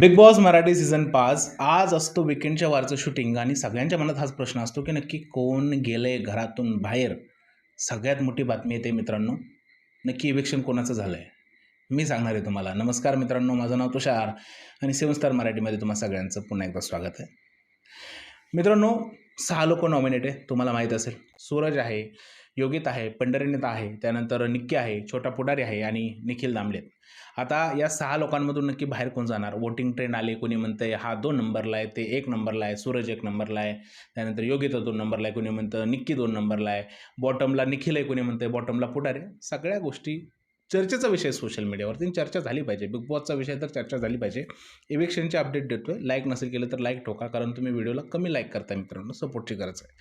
Big boss Marathi season पाच. आज असतो विकेंडच्या वारचं शूटिंग आणि सगळ्यांच्या मनात हाच प्रश्न असतो की नक्की कोण गेलंय घरातून बाहेर? सगळ्यात मोठी बातमी येते मित्रांनो. नक्की इव्हेक्शन कोणाचं झालं आहे मी सांगणार आहे तुम्हाला. नमस्कार मित्रांनो माझं नाव तुषार आणि सेवन स्टार मराठीमध्ये तुम्हाला सगळ्यांचं पुन्हा एकदा स्वागत आहे. मित्रांनो सहा लोक नॉमिनेट आहे तुम्हाला माहीत असेल. सूरज आहे योगित आहे पंढरीनेता आहे त्यानंतर निक्की आहे छोटा पुढारी आहे आणि निखिल दामले आता या सहा लोकांमधून नक्की बाहेर कोण जाणार? वोटिंग ट्रेंड आली कोणी म्हणतंय हा दोन नंबरला आहे ते एक नंबरला आहे सूरज एक नंबरला आहे त्यानंतर योगिता दोन नंबरला आहे कोणी म्हणतं निक्की दोन नंबरला आहे बॉटमला निखिल आहे कोणी म्हणतंय बॉटमला पुढारी सगळ्या गोष्टी चर्चेचा विषय सोशल मीडियावरती चर्चा झाली पाहिजे. बिग बॉसचा विषय तर चर्चा झाली पाहिजे. इव्हेक्शनचे अपडेट देतोय. लाईक नसेल केलं तर लाईक ठोका कारण तुम्ही व्हिडिओला कमी लाईक करता मित्रांनो. सपोर्टची गरज आहे.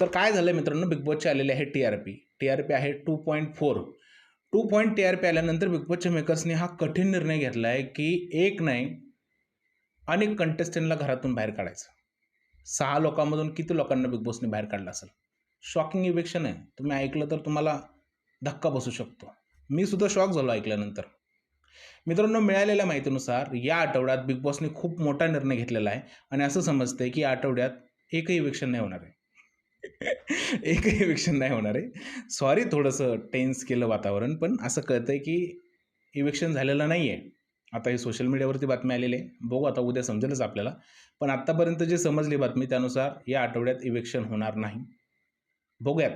तर काय झालं मित्रांनो? बिग बॉसचे आलेले आहे T R P T R P आहे two point four two point T R P आल्यानंतर बिग बॉसच्या मेकर्सने हा कठीण निर्णय घेतला आहे की एक नाही अनेक कंटेस्टंटला घरातून बाहेर काढायचं. सहा लोकांमधून किती लोकांना बिग बॉसने बाहेर काढलं असेल? शॉकिंग इव्हेक्शन आहे. तुम्ही ऐकलं तर तुम्हाला धक्का बसू शकतो. मी सुद्धा शॉक झालो ऐकल्यानंतर. मित्रांनो मिळालेल्या माहितीनुसार या आठवड्यात बिग बॉसने खूप मोठा निर्णय घेतलेला आहे आणि असं समजतंय की या आठवड्यात एकही इव्हेक्शन नाही होणार आहे. एकही इव्हेक्शन नाही होणार आहे. सॉरी थोडंसं टेन्स केलं वातावरण पण असं कळतं आहे की इव्हेक्शन झालेलं नाही आहे आता हे सोशल मीडियावरती बातमी आलेली आहे. बघू आता उद्या समजेलच आपल्याला. पण आत्तापर्यंत जे समजली बातमी त्यानुसार या आठवड्यात इव्हेक्शन होणार नाही. बघूयात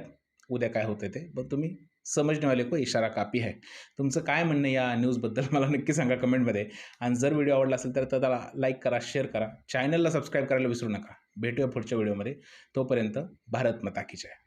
उद्या काय होतं ते. पण तुम्ही. समजणे वाले को इशारा कापी आहे तुमचं काय म्हणणं या न्यूजबद्दल मला नक्की सांगा कमेंटमध्ये आणि जर व्हिडिओ आवडला असेल तर त्याला लाईक करा शेअर करा. चॅनलला सबस्क्राईब करायला विसरू नका. भेटूया पुढच्या व्हिडिओमध्ये तोपर्यंत भारत मताकीच आहे